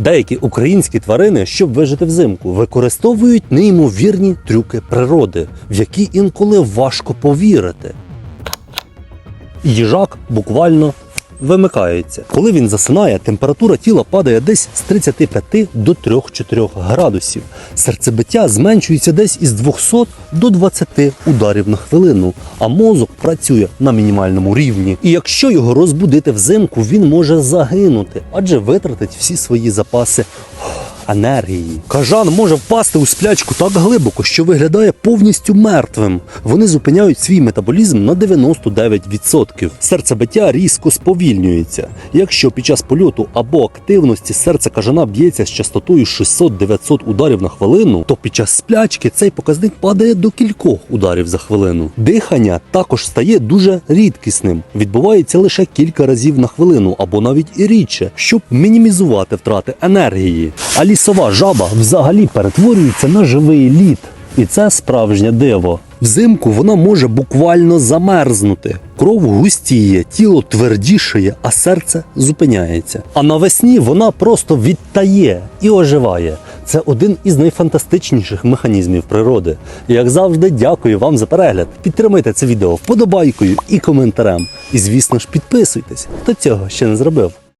Деякі українські тварини, щоб вижити взимку, використовують неймовірні трюки природи, в які інколи важко повірити. Їжак буквально вимикається. Коли він засинає, температура тіла падає десь з 35 до 3-4 градусів. Серцебиття зменшується десь із 200 до 20 ударів на хвилину, а мозок працює на мінімальному рівні. І якщо його розбудити взимку, він може загинути, адже витратить всі свої запаси енергії. Кажан може впасти у сплячку так глибоко, що виглядає повністю мертвим. Вони зупиняють свій метаболізм на 99%. Серцебиття різко сповільнюється. Якщо під час польоту або активності серце кажана б'ється з частотою 600-900 ударів на хвилину, то під час сплячки цей показник падає до кількох ударів за хвилину. Дихання також стає дуже рідкісним. Відбувається лише кілька разів на хвилину або навіть і рідше, щоб мінімізувати втрати енергії. А лісова жаба взагалі перетворюється на живий лід. І це справжнє диво. Взимку вона може буквально замерзнути. Кров густіє, тіло твердішає, а серце зупиняється. А навесні вона просто відтає і оживає. Це один із найфантастичніших механізмів природи. Як завжди, дякую вам за перегляд. Підтримайте це відео вподобайкою і коментарем. І звісно ж, підписуйтесь, хто цього ще не зробив.